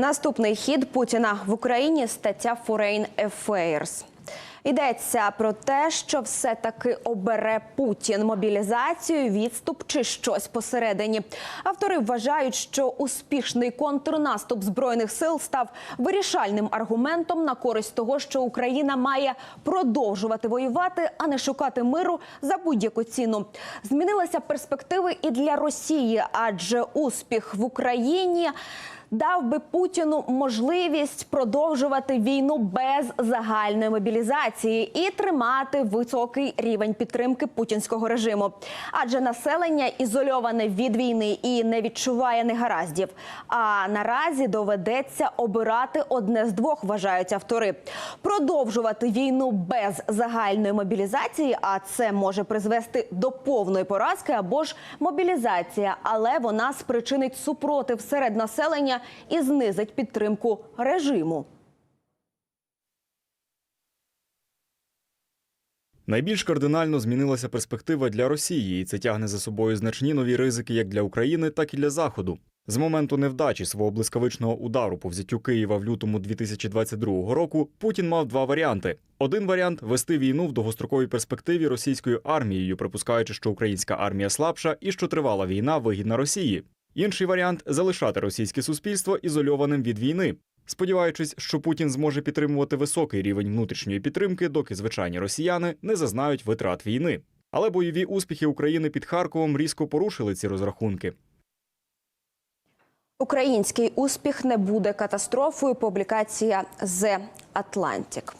Наступний хід Путіна в Україні стаття Foreign Affairs. Йдеться про те, що все-таки обере Путін мобілізацію, відступ чи щось посередині. Автори вважають, що успішний контрнаступ збройних сил став вирішальним аргументом на користь того, що Україна має продовжувати воювати, а не шукати миру за будь-яку ціну. Змінилися перспективи і для Росії, адже успіх в Україні дав би Путіну можливість продовжувати війну без загальної мобілізації і тримати високий рівень підтримки путінського режиму. Адже населення ізольоване від війни і не відчуває негараздів. А наразі доведеться обирати одне з двох, вважають автори. Продовжувати війну без загальної мобілізації, а це може призвести до повної поразки або ж мобілізація, але вона спричинить супротив серед населення і знизить підтримку режиму. Найбільш кардинально змінилася перспектива для Росії, і це тягне за собою значні нові ризики як для України, так і для Заходу. З моменту невдачі свого блискавичного удару по взяттю Києва в лютому 2022 року Путін мав два варіанти: один варіант вести війну в довгостроковій перспективі російською армією, припускаючи, що українська армія слабша і що тривала війна вигідна Росії. Інший варіант залишати російське суспільство ізольованим від війни, сподіваючись, що Путін зможе підтримувати високий рівень внутрішньої підтримки, доки звичайні росіяни не зазнають витрат війни. Але бойові успіхи України під Харковом різко порушили ці розрахунки. Український успіх не буде катастрофою. Публікація The Atlantic.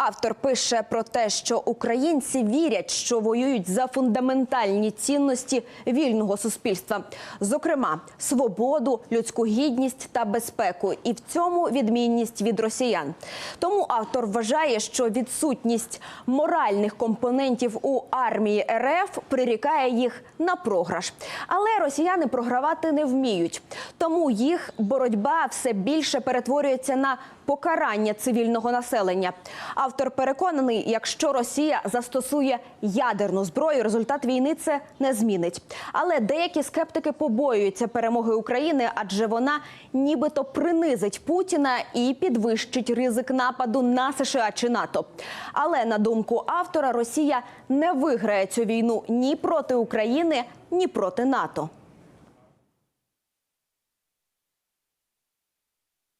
Автор пише про те, що українці вірять, що воюють за фундаментальні цінності вільного суспільства, зокрема свободу, людську гідність та безпеку, і в цьому відмінність від росіян. Тому автор вважає, що відсутність моральних компонентів у армії РФ прирікає їх на програш. Але росіяни програвати не вміють, тому їх боротьба все більше перетворюється на покарання цивільного населення. Автор переконаний, якщо Росія застосує ядерну зброю, результат війни це не змінить. Але деякі скептики побоюються перемоги України, адже вона нібито принизить Путіна і підвищить ризик нападу на США чи НАТО. Але на думку автора, Росія не виграє цю війну ні проти України, ні проти НАТО.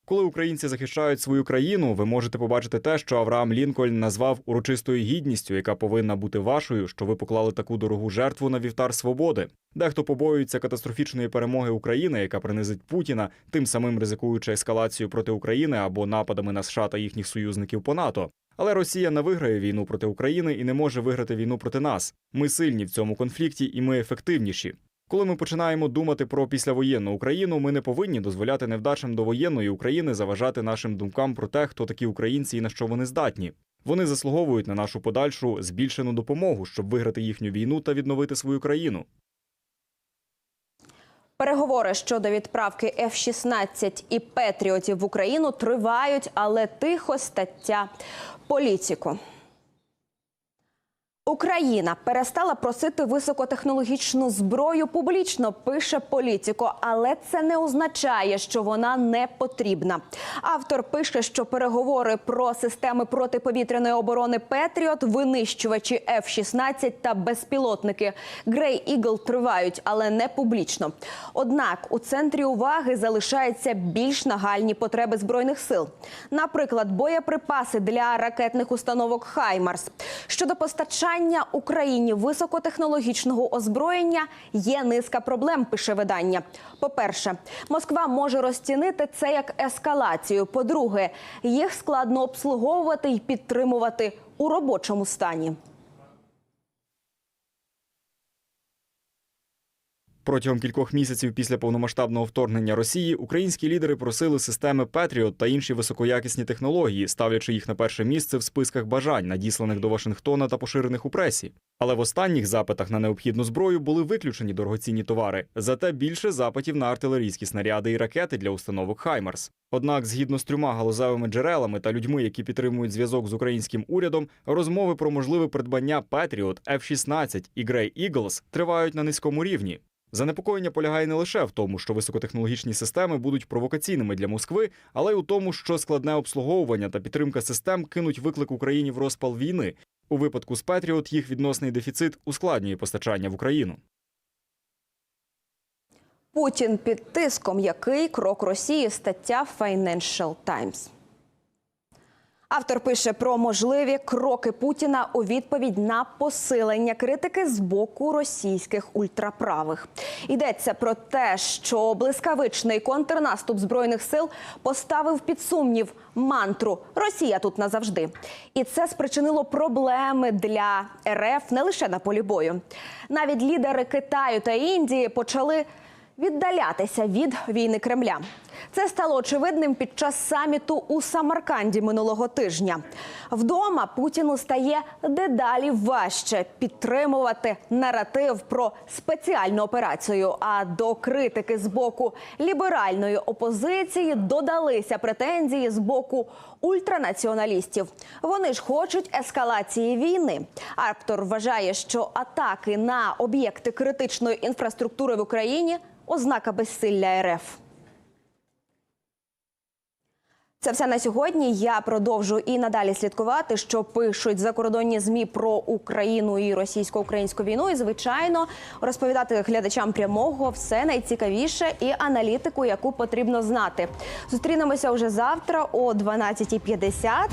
Коли українці захищають свою країну, ви можете побачити те, що Авраам Лінкольн назвав урочистою гідністю, яка повинна бути вашою, що ви поклали таку дорогу жертву на вівтар свободи. Дехто побоюється катастрофічної перемоги України, яка принизить Путіна, тим самим ризикуючи ескалацію проти України або нападами на США та їхніх союзників по НАТО. Але Росія не виграє війну проти України і не може виграти війну проти нас. Ми сильні в цьому конфлікті і ми ефективніші. Коли ми починаємо думати про післявоєнну Україну, ми не повинні дозволяти невдачам до воєнної України заважати нашим думкам про те, хто такі українці і на що вони здатні. Вони заслуговують на нашу подальшу збільшену допомогу, щоб виграти їхню війну та відновити свою країну. Переговори щодо відправки F-16 і Петріотів в Україну тривають, але тихо стаття політику. Україна перестала просити високотехнологічну зброю публічно, пише політико, але це не означає, що вона не потрібна. Автор пише, що переговори про системи протиповітряної оборони Петріот, винищувачі F-16 та безпілотники Грей Ігл тривають, але не публічно. Однак у центрі уваги залишаються більш нагальні потреби збройних сил, наприклад, боєприпаси для ракетних установок Хаймарс щодо постачання. Україні високотехнологічного озброєння є низка проблем. Пише видання. По-перше, Москва може розцінити це як ескалацію. По-друге, їх складно обслуговувати і підтримувати у робочому стані. Протягом кількох місяців після повномасштабного вторгнення Росії українські лідери просили системи Петріот та інші високоякісні технології, ставлячи їх на перше місце в списках бажань, надісланих до Вашингтона та поширених у пресі. Але в останніх запитах на необхідну зброю були виключені дорогоцінні товари. Зате більше запитів на артилерійські снаряди і ракети для установок Хаймарс. Однак, згідно з трьома галузевими джерелами та людьми, які підтримують зв'язок з українським урядом, розмови про можливе придбання Петріот, F-16 і Grey Eagles тривають на низькому рівні. Занепокоєння полягає не лише в тому, що високотехнологічні системи будуть провокаційними для Москви, але й у тому, що складне обслуговування та підтримка систем кинуть виклик Україні в розпал війни. У випадку з Петріот їх відносний дефіцит ускладнює постачання в Україну. Путін під тиском. Який крок Росії? Стаття Financial Times. Автор пише про можливі кроки Путіна у відповідь на посилення критики з боку російських ультраправих. Йдеться про те, що блискавичний контрнаступ збройних сил поставив під сумнів мантру Росія тут назавжди. І це спричинило проблеми для РФ не лише на полі бою. Навіть лідери Китаю та Індії почали віддалятися від війни Кремля. Це стало очевидним під час саміту у Самарканді минулого тижня. Вдома Путіну стає дедалі важче підтримувати наратив про спеціальну операцію. А до критики з боку ліберальної опозиції додалися претензії з боку ультранаціоналістів. Вони ж хочуть ескалації війни. Автор вважає, що атаки на об'єкти критичної інфраструктури в Україні ознака безсилля РФ. Це все на сьогодні. Я продовжу і надалі слідкувати, що пишуть закордонні змі про Україну і російсько-українську війну. І звичайно розповідати глядачам прямого все найцікавіше і аналітику, яку потрібно знати. Зустрінемося вже завтра о 12.50.